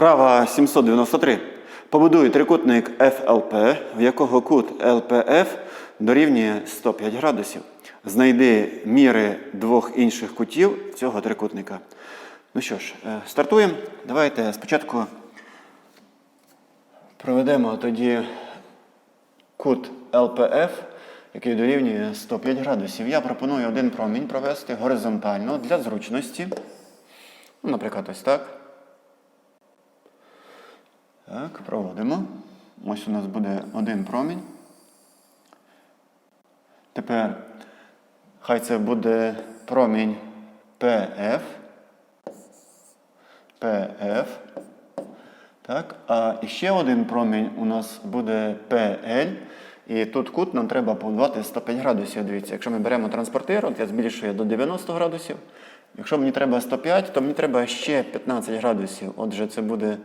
Вправа 793. Побудуй трикутник FLP, в якого кут LPF дорівнює 105 градусів. Знайди міри двох інших кутів цього трикутника. Ну що ж, е, стартуємо. Давайте спочатку проведемо тоді кут LPF, який дорівнює 105 градусів. Я пропоную один промінь провести горизонтально для зручності. Ну, наприклад, ось так. Так, проводимо. Ось у нас буде один промінь. Тепер хай це буде промінь PF. PF. Так, а ще один промінь у нас буде PL. І тут кут нам треба побудувати 105 градусів. Дивіться, якщо ми беремо транспортир, от я збільшую до 90 градусів. Якщо мені треба 105, то мені треба ще 15 градусів. Отже, це буде,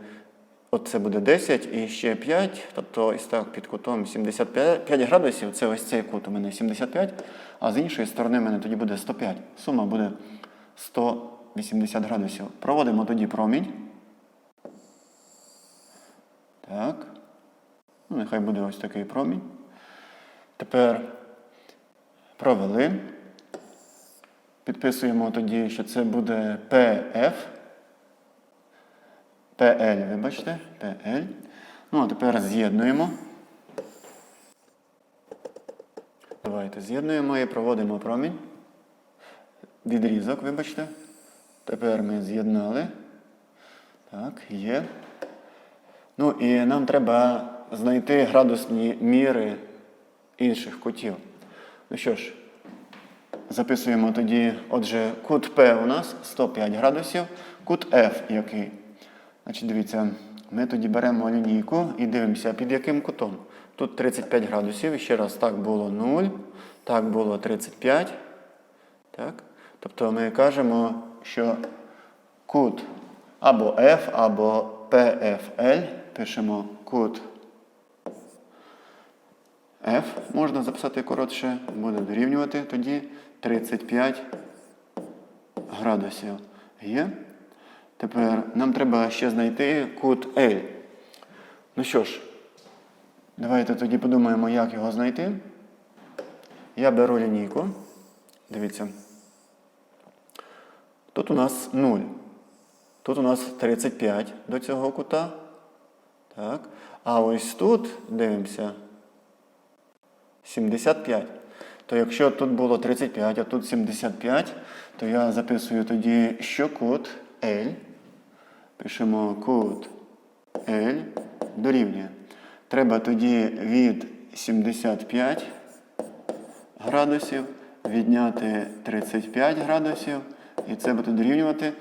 от це буде 10 і ще 5. Тобто ось так під кутом 75 градусів. Це ось цей кут у мене 75, а з іншої сторони в мене тоді буде 105. Сума буде 180 градусів. Проводимо тоді промінь. Так. Ну, нехай буде ось такий промінь. Тепер провели. Підписуємо тоді, що це буде PF. PL, вибачте, PL. Ну, а тепер з'єднуємо. Давайте з'єднуємо і проводимо промінь. Відрізок, вибачте. Тепер ми з'єднали. Так, є. Ну і нам треба знайти градусні міри інших кутів. Ну що ж, записуємо тоді, отже, кут P у нас 105 градусів, кут F який. Значить, дивіться, ми тоді беремо лінійку і дивимося, під яким кутом. Тут 35 градусів, і ще раз, так було 0, так було 35. Так? Тобто ми кажемо, що кут або F, або PFL, пишемо кут F, можна записати коротше, буде дорівнювати тоді 35 градусів. Є. Тепер нам треба ще знайти кут L. Ну що ж, давайте тоді подумаємо, як його знайти. Я беру лінійку. Дивіться. Тут у нас 0. Тут у нас 35 до цього кута. Так. А ось тут дивимося 75. То якщо тут було 35, а тут 75, то я записую тоді, що кут L. Пишемо кут L дорівнює. Треба тоді від 75 градусів відняти 35 градусів. І це буде дорівнювати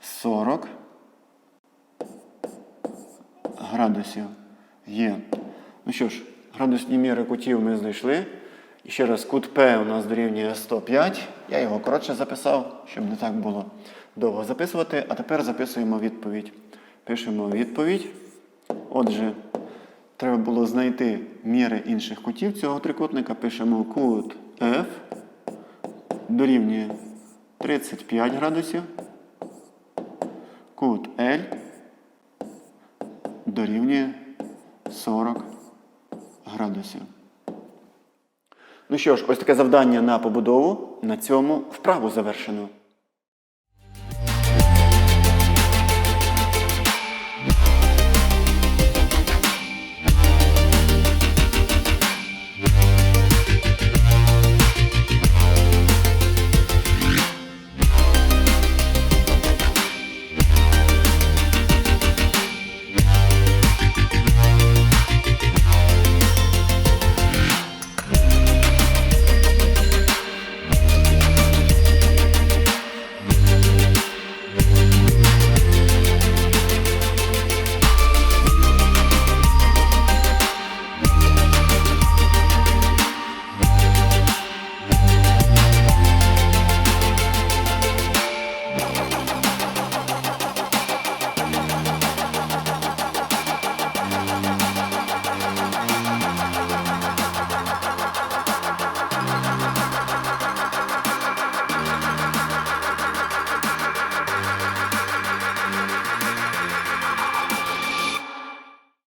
40 градусів. Є. Ну що ж, градусні міри кутів ми знайшли. І ще раз, кут P у нас дорівнює 105. Я його коротше записав, щоб не так було довго записувати. А тепер записуємо відповідь. Пишемо відповідь. Отже, треба було знайти міри інших кутів цього трикутника. Пишемо кут F дорівнює 35 градусів. Кут L дорівнює 40 градусів. Ну що ж, ось таке завдання на побудову. На цьому вправу завершено.